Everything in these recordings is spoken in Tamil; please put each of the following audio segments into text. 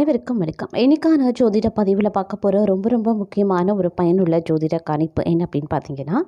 அனைவருக்கும் வணக்கம். இன்றைக்கான ஜோதிட பதிவில் பார்க்க போகிற ரொம்ப ரொம்ப முக்கியமான ஒரு பயனுள்ள ஜோதிட கணிப்பு என்ன அப்படின்னு பார்த்தீங்கன்னா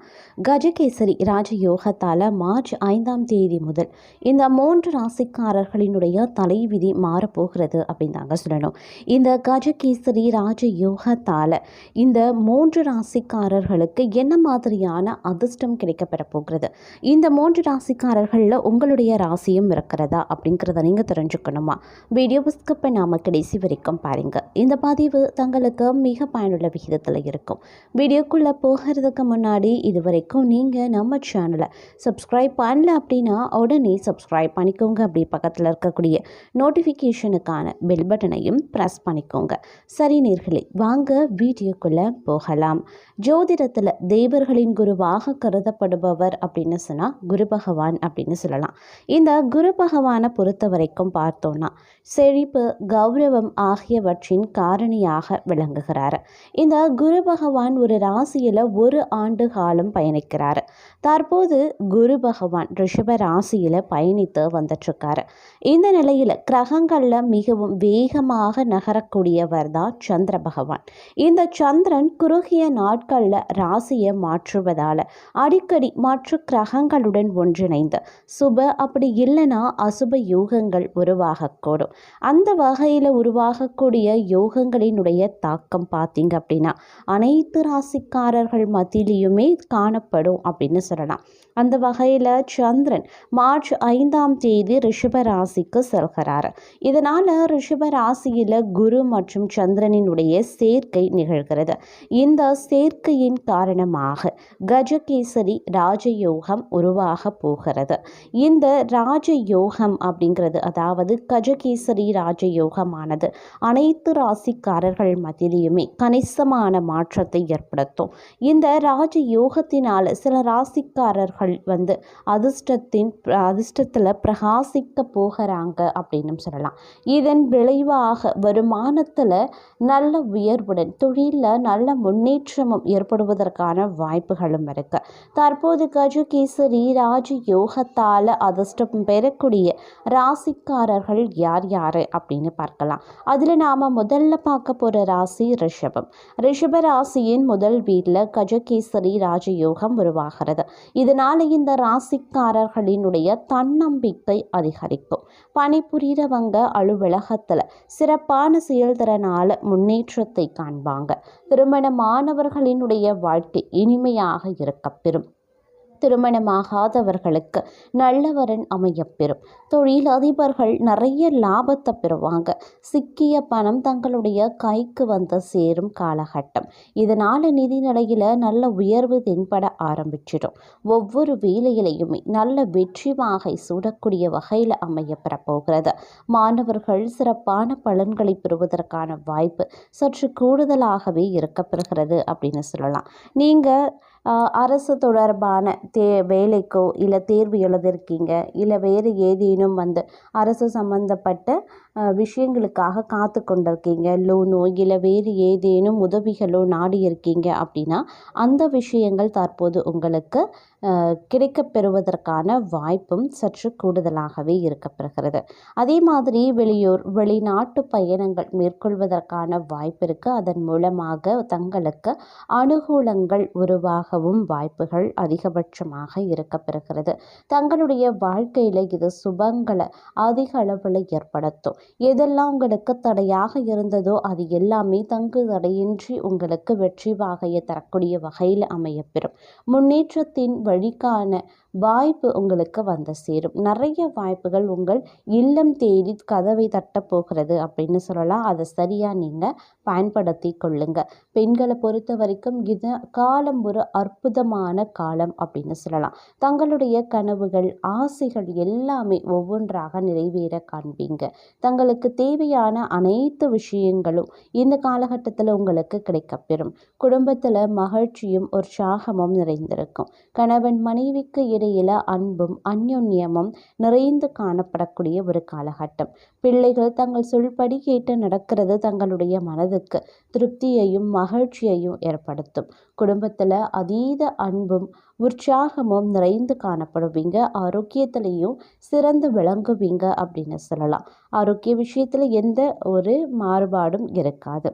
கஜகேசரி ராஜயோகத்தால் மார்ச் ஐந்தாம் தேதி முதல் இந்த மூன்று ராசிக்காரர்களினுடைய தலைவிதி மாறப்போகிறது அப்படின்னு தாங்க சொல்லணும். இந்த கஜகேசரி ராஜயோகத்தால் இந்த மூன்று ராசிக்காரர்களுக்கு என்ன மாதிரியான அதிர்ஷ்டம் கிடைக்கப்பெற போகிறது? இந்த மூன்று ராசிக்காரர்களில் உங்களுடைய ராசியும் இருக்கிறதா அப்படிங்கிறத நீங்கள் தெரிஞ்சுக்கணுமா? வீடியோ புஸ்கப்பை பண்ணாமல் கடைசி வரைக்கும் பாருங்கள் இந்த பதிவு தங்களுக்கு மிக பயனுள்ள விகிதத்தில் இருக்கும். வீடியோக்குள்ளே போகிறதுக்கு முன்னாடி இது வரைக்கும் நீங்கள் நம்ம சேனலை சப்ஸ்கிரைப் பண்ணல அப்படின்னா உடனே சப்ஸ்கிரைப் பண்ணிக்கோங்க. அப்படி பக்கத்தில் இருக்கக்கூடிய நோட்டிஃபிகேஷனுக்கான பெல் பட்டனையும் ப்ரெஸ் பண்ணிக்கோங்க. சரி நேர்களே வாங்க வீடியோக்குள்ளே போகலாம். ஜோதிடத்தில் தேவர்களின் குருவாக கருதப்படுபவர் அப்படின்னு சொன்னால் குரு பகவான் அப்படின்னு சொல்லலாம். இந்த குரு பகவானை பொறுத்த வரைக்கும் பார்த்தோன்னா செழிப்பு கௌரவம் ஆகியவற்றின் காரணியாக விளங்குகிறார். இந்த குரு பகவான் ஒரு ராசியில் ஒரு ஆண்டு காலம் பயணிக்கிறார். தற்போது குரு பகவான் ரிஷப ராசியில் பயணித்து வந்துட்டுருக்காரு. இந்த நிலையில் கிரகங்களில் மிகவும் வேகமாக நகரக்கூடியவர் தான் சந்திர பகவான். இந்த சந்திரன் குறுகிய நாட்களில் ராசியை மாற்றுவதால் அடிக்கடி மற்ற கிரகங்களுடன் ஒன்றிணைந்து சுப அப்படி இல்லைன்னா அசுப யூகங்கள் உருவாகக்கூடும். அந்த வகையில் உருவாகக்கூடிய யோகங்களினுடைய தாக்கம் பார்த்தீங்க அப்படின்னா அனைத்து ராசிக்காரர்கள் மத்தியிலையுமே காணப்படும் அப்படின்னு சொல்லலாம். அந்த வகையில் சந்திரன் மார்ச் ஐந்தாம் தேதி ரிஷப ராசிக்கு செல்கிறார். இதனால் ரிஷப ராசியில் குரு மற்றும் சந்திரனினுடைய சேர்க்கை நிகழ்கிறது. இந்த சேர்க்கையின் காரணமாக கஜகேசரி ராஜயோகம் உருவாக போகிறது. இந்த ராஜயோகம் அப்படிங்கிறது அதாவது கஜகேசரி ராஜயோகமானது அனைத்து ராசிக்காரர்கள் மத்தியிலையுமே கணிசமான மாற்றத்தை ஏற்படுத்தும். இந்த ராஜ யோகத்தினால் சில ராசிக்காரர்கள் வந்து அதிர்ஷ்டத்தின் அதிர்ஷ்டத்தில் பிரகாசிக்க போகிறாங்க அப்படின்னு சொல்லலாம். இதன் விளைவாக வருமானத்தில் நல்ல உயர்வுடன் தொழிலில் நல்ல முன்னேற்றமும் ஏற்படுவதற்கான வாய்ப்புகளும் இருக்கு. தற்போது கஜகேசரி ராஜ யோகத்தால் அதிர்ஷ்டம் பெறக்கூடிய ராசிக்காரர்கள் யார் யார் அப்படின்னு பார்க்கலாம். அதில் நாம் முதல்ல பார்க்க போகிற ராசி ரிஷபம். ரிஷப ராசியின் முதல் வீட்டில் கஜகேசரி ராஜயோகம் உருவாகிறது. இதனால் இந்த ராசிக்காரர்களினுடைய தன்னம்பிக்கை அதிகரிக்கும். பணிபுரிகிறவங்க அலுவலகத்தில் சிறப்பான செயல்திறனால் முன்னேற்றத்தை காண்பாங்க. திருமணமானவர்களினுடைய வாழ்க்கை இனிமையாக இருக்கப்பெறும். திருமணமாகாதவர்களுக்கு நல்லவரன் அமையப்பெறும். தொழில் அதிபர்கள் நிறைய லாபத்தை பெறுவாங்க. சிக்கிய பணம் தங்களுடைய கைக்கு வந்து சேரும் காலகட்டம். இதனால் நிதி நிலையில் நல்ல உயர்வு தென்பட ஆரம்பிச்சிடும். ஒவ்வொரு வேலையிலையுமே நல்ல வெற்றி வாகை சூடக்கூடிய வகையில் அமையப்பெற போகிறது. மாணவர்கள் சிறப்பான பலன்களை பெறுவதற்கான வாய்ப்பு சற்று கூடுதலாகவே இருக்கப்பெறுகிறது அப்படின்னு சொல்லலாம். நீங்கள் அரசு தொடர்பான தே வேலைக்கோ இல்லை தேர்வு எழுதிருக்கீங்க இல்லை வேறு ஏதேனும் வந்து அரசு சம்மந்தப்பட்ட விஷயங்களுக்காக காத்து கொண்டிருக்கீங்க லோனோ இல்லை வேறு ஏதேனும் உதவிகளோ நாடி இருக்கீங்க அப்படின்னா அந்த விஷயங்கள் தற்போது உங்களுக்கு கிடைக்கப்பெறுவதற்கான வாய்ப்பும் சற்று கூடுதலாகவே இருக்கப்பெறுகிறது. அதே மாதிரி வெளியூர் வெளிநாட்டு பயணங்கள் மேற்கொள்வதற்கான வாய்ப்பு இருக்குது அதன் மூலமாக தங்களுக்கு அனுகூலங்கள் உருவாகவும் வாய்ப்புகள் அதிகபட்சமாக இருக்கப்பெறுகிறது. தங்களுடைய வாழ்க்கையில் இது சுபங்களை அதிக அளவில் ஏற்படுத்தும். எதெல்லாம் உங்களுக்கு தடையாக இருந்ததோ அது எல்லாமே தங்கு தடையின்றி உங்களுக்கு வெற்றி வாகையை தரக்கூடிய வகையில் அமையப்பெறும் முன்னேற்றத்தின் வழிக்கான வாய்ப்பு உங்களுக்கு வந்து சேரும். நிறைய வாய்ப்புகள் உங்கள் இல்லம் தேடி கதவை தட்டப்போகிறது அப்படின்னு சொல்லலாம். அதை சரியாக நீங்கள் பயன்படுத்தி கொள்ளுங்க. பெண்களை பொறுத்த வரைக்கும் இது காலம் ஒரு அற்புதமான காலம் அப்படின்னு சொல்லலாம். தங்களுடைய கனவுகள் ஆசைகள் எல்லாமே ஒவ்வொன்றாக நிறைவேற காண்பீங்க. தங்களுக்கு தேவையான அனைத்து விஷயங்களும் இந்த காலகட்டத்தில் உங்களுக்கு கிடைக்கப்பெறும் குடும்பத்தில் மகிழ்ச்சியும் உற்சாகமும் நிறைந்திருக்கும். கணவன் மனைவிக்கு இடையில அன்பும் அந்யோன்யமும் நிறைந்து காணப்படக்கூடிய ஒரு காலகட்டம். பிள்ளைகள் தங்கள் சொல்படி கேட்டு நடக்கிறது தங்களுடைய மனதுக்கு திருப்தியையும் மகிழ்ச்சியையும் ஏற்படுத்தும். குடும்பத்தில் அதீத அன்பும் உற்சாகமும் நிறைந்து காணப்படுவீங்க. ஆரோக்கியத்திலையும் சிறந்து விளங்குவீங்க அப்படின்னு சொல்லலாம். ஆரோக்கிய விஷயத்தில் எந்த ஒரு மாறுபாடும் இருக்காது.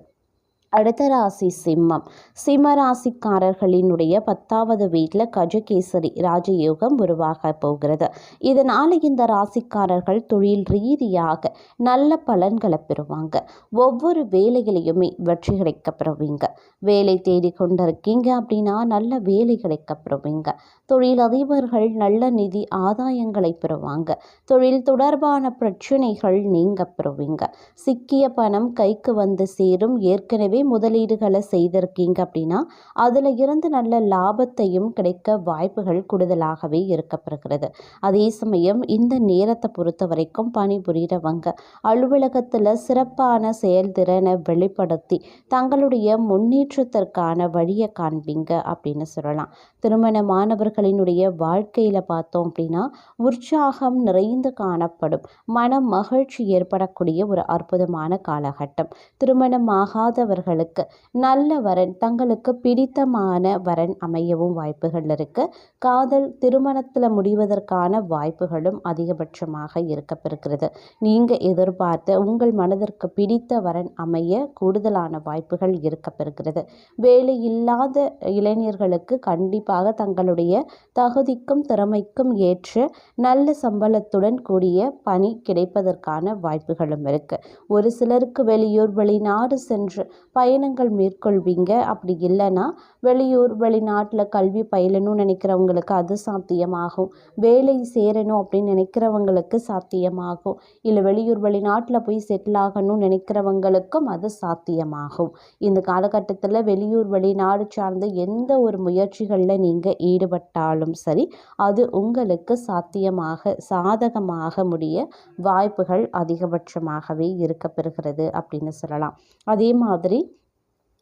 அடுத்த ராசி சிம்மம். சிம்ம ராசிக்காரர்களினுடைய பத்தாவது வீட்டில் கஜகேசரி ராஜயோகம் உருவாக போகிறது. இதனால் இந்த ராசிக்காரர்கள் தொழில் ரீதியாக நல்ல பலன்களை பெறுவாங்க. ஒவ்வொரு வேலைகளையுமே வெற்றி கிடைக்கப்பெறுவீங்க. வேலை தேடி கொண்டிருக்கீங்க அப்படின்னா நல்ல வேலை கிடைக்கப்பெறுவீங்க. தொழில் அதிபர்கள் நல்ல நிதி ஆதாயங்களை பெறுவாங்க. தொழில் தொடர்பான பிரச்சனைகள் நீங்க பெறுவீங்க. சிக்கிய பணம் கைக்கு வந்து சேரும். ஏற்கனவே முதலீடுகளை செய்திருக்கீங்க அப்படின்னா அதில் இருந்து நல்ல லாபத்தையும் கிடைக்க வாய்ப்புகள் கூடுதலாகவே இருக்கப்படுகிறது அதே சமயம் இந்த நேரத்தை பொறுத்த வரைக்கும் பணிபுரிகிறவங்க அலுவலகத்தில் சிறப்பான செயல்திறனை வெளிப்படுத்தி தங்களுடைய முன்னேற்றத்திற்கான வழியை காண்பீங்க அப்படின்னு சொல்லலாம். திருமணமானவர்களினுடைய வாழ்க்கையில் பார்த்தோம் அப்படின்னா உற்சாகம் நிறைந்து காணப்படும். மன மகிழ்ச்சி ஏற்படக்கூடிய ஒரு அற்புதமான காலகட்டம். திருமணமாகாதவர்கள் திருமணமாகாதவர்களுக்கு நல்ல வரன் தங்களுக்கு பிடித்தமான வரன் அமையவும் வாய்ப்புகள் இருக்கு. காதல் திருமணத்தில் முடிவதற்கான வாய்ப்புகளும் அதிகபட்சமாக இருக்கப்பெறுகிறது. நீங்கள் எதிர்பார்த்த உங்கள் மனதிற்கு பிடித்த வரன் அமைய கூடுதலான வாய்ப்புகள் இருக்கப்பெறுகிறது. வேலை இல்லாத இளைஞர்களுக்கு கண்டிப்பாக தங்களுடைய தகுதிக்கும் திறமைக்கும் ஏற்ற நல்ல சம்பளத்துடன் கூடிய பணி கிடைப்பதற்கான வாய்ப்புகளும் இருக்கு. ஒரு சிலருக்கு வெளியூர் வெளிநாடு சென்று பயணங்கள் மேற்கொள்வீங்க. அப்படி இல்லைன்னா வெளியூர் வெளிநாட்டில் கல்வி பயிலணும்னு நினைக்கிறவங்களுக்கு அது சாத்தியமாகும். வேலை சேரணும் அப்படின்னு நினைக்கிறவங்களுக்கு சாத்தியமாகும். இல்லை வெளியூர் வெளிநாட்டில் போய் செட்டில் ஆகணும்னு நினைக்கிறவங்களுக்கும் அது சாத்தியமாகும். இந்த காலகட்டத்தில் வெளியூர் வெளிநாடு சார்ந்த எந்த ஒரு முயற்சிகளில் நீங்கள் ஈடுபட்டாலும் சரி அது உங்களுக்கு சாத்தியமாக சாதகமாக முடிய வாய்ப்புகள் அதிகபட்சமாகவே இருக்கப்பெறுகிறது அப்படின்னு சொல்லலாம். அதே மாதிரி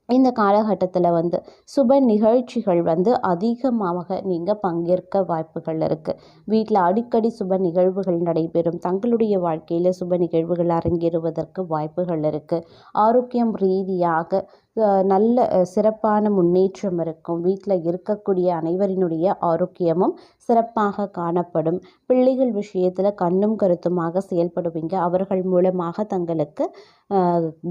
இந்த காலகட்டத்தில் வந்து சுப நிகழ்ச்சிகள் வந்து அதிகமாக நீங்கள் பங்கேற்க வாய்ப்புகள் இருக்குது வீட்டில் அடிக்கடி சுப நிகழ்வுகள் நடைபெறும். தங்களுடைய வாழ்க்கையில் சுப நிகழ்வுகள் அரங்கேறுவதற்கு வாய்ப்புகள் இருக்குது ஆரோக்கியம் ரீதியாக நல்ல சிறப்பான முன்னேற்றம் இருக்கும். வீட்டில் இருக்கக்கூடிய அனைவரினுடைய ஆரோக்கியமும் சிறப்பாக காணப்படும். பிள்ளைகள் விஷயத்தில் கண்ணும் கருத்துமாக செயல்படுவீங்க. அவர்கள் மூலமாக தங்களுக்கு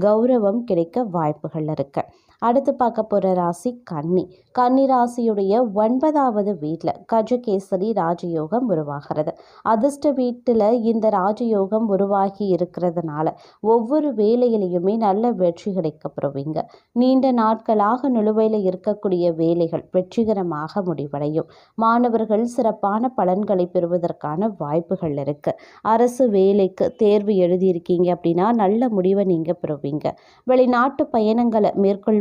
கௌரவம் கிடைக்க வாய்ப்புகள் இருக்குது அடுத்து பார்க்க போகிற ராசி கன்னி. கன்னி ராசியுடைய ஒன்பதாவது வீட்டில் கஜகேசரி ராஜயோகம் உருவாகிறது. அதிர்ஷ்ட வீட்டில் இந்த ராஜயோகம் உருவாகி இருக்கிறதுனால ஒவ்வொரு வேலையிலையுமே நல்ல வெற்றி கிடைக்கப்படுவீங்க நீண்ட நாட்களாக நிலுவையில் இருக்கக்கூடிய வேலைகள் வெற்றிகரமாக முடிவடையும். மாணவர்கள் சிறப்பான பலன்களை பெறுவதற்கான வாய்ப்புகள் இருக்கு. அரசு வேலைக்கு தேர்வு எழுதியிருக்கீங்க அப்படின்னா நல்ல முடிவை நீங்கள் பெறுவீங்க. வெளிநாட்டு பயணங்களை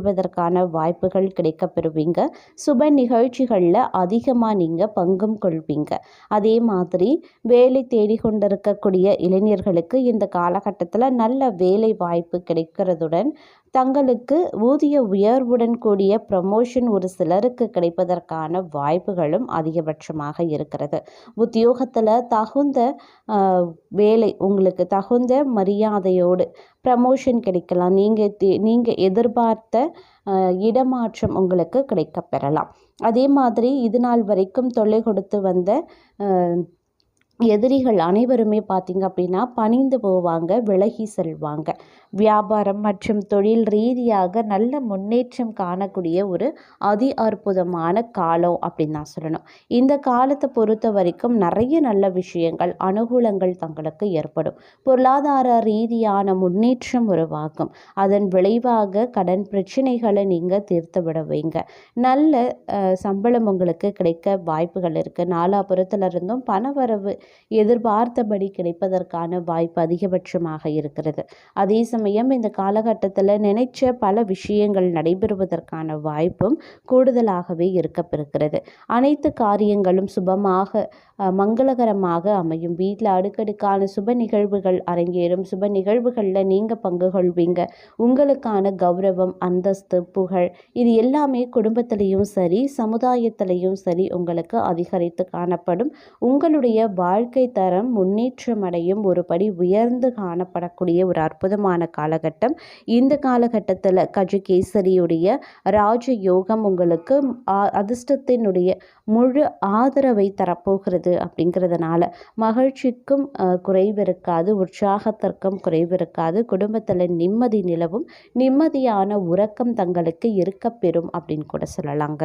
மேற்கொள்வதற்கான வாய்ப்புகள் கிடைக்க பெறுவீங்க சுப நிகழ்ச்சிகளில் அதிகமாக நீங்கள் பங்கும் கொள்வீங்க. அதே மாதிரி வேலை தேடிக்கொண்டிருக்கக்கூடிய இளைஞர்களுக்கு இந்த காலகட்டத்தில் நல்ல வேலை வாய்ப்பு கிடைக்கிறதுடன் தங்களுக்கு ஊதிய உயர்வுடன் கூடிய ப்ரமோஷன் ஒரு சிலருக்கு கிடைப்பதற்கான வாய்ப்புகளும் அதிகபட்சமாக இருக்கிறது. உத்தியோகத்தில் தகுந்த வேலை உங்களுக்கு தகுந்த மரியாதையோடு ப்ரமோஷன் கிடைக்கலாம். நீங்கள் நீங்கள் எதிர்பார்த்த இடமாற்றம் உங்களுக்கு கிடைக்கப்பெறலாம். அதே மாதிரி இது நாள் வரைக்கும் தொல்லை கொடுத்து வந்த எதிரிகள் அனைவருமே பார்த்தீங்க அப்படின்னா பணிந்து போவாங்க விலகி செல்வாங்க. வியாபாரம் மற்றும் தொழில் ரீதியாக நல்ல முன்னேற்றம் காணக்கூடிய ஒரு அதி அற்புதமான காலம் அப்படின்னு நான் சொல்லணும். இந்த காலத்தை பொறுத்த வரைக்கும் நிறைய நல்ல விஷயங்கள் அனுகூலங்கள் தங்களுக்கு ஏற்படும். பொருளாதார ரீதியான முன்னேற்றம் உருவாகும் அதன் விளைவாக கடன் பிரச்சனைகளை நீங்கள் தீர்த்து விடுவீங்க நல்ல சம்பளம் உங்களுக்கு கிடைக்க வாய்ப்புகள் இருக்குது நாலாபுரத்துல இருந்தும் பணவரவு எதிர்பார்த்தபடி கிடைப்பதற்கான வாய்ப்பு அதிகபட்சமாக இருக்கிறது. அதே சமயம் இந்த காலகட்டத்தில் நினைச்ச பல விஷயங்கள் நடைபெறுவதற்கான வாய்ப்பும் கூடுதலாகவே இருக்கப்பெறுகிறது. அனைத்து காரியங்களும் சுபமாக மங்களகரமாக அமையும். வீட்டில் அடுக்கடுக்கான சுப நிகழ்வுகள் அரங்கேறும். சுப நிகழ்வுகளில் நீங்கள் பங்கு கொள்வீங்க. உங்களுக்கான கௌரவம் அந்தஸ்து புகழ் இது எல்லாமே குடும்பத்திலையும் சரி சமுதாயத்திலையும் சரி உங்களுக்கு அதிகரித்து காணப்படும். உங்களுடைய வாழ்க்கை தரம் முன்னேற்றம் அடையும் ஒரு படி உயர்ந்து காணப்படக்கூடிய ஒரு அற்புதமான காலகட்டம். இந்த காலகட்டத்தில் கஜகேசரியுடைய ராஜ யோகம் உங்களுக்கு அதிர்ஷ்டத்தினுடைய முழு ஆதரவை தரப்போகிறது அப்படிங்கிறதுனால மகிழ்ச்சிக்கும் குறைவிருக்காது குறைவு இருக்காது உற்சாகத்திற்கும் குறைவு இருக்காது குடும்பத்தில் நிம்மதி நிலவும் நிம்மதியான உறக்கம் தங்களுக்கு இருக்கப்பெறும் அப்படின்னு கூட சொல்லலாங்க.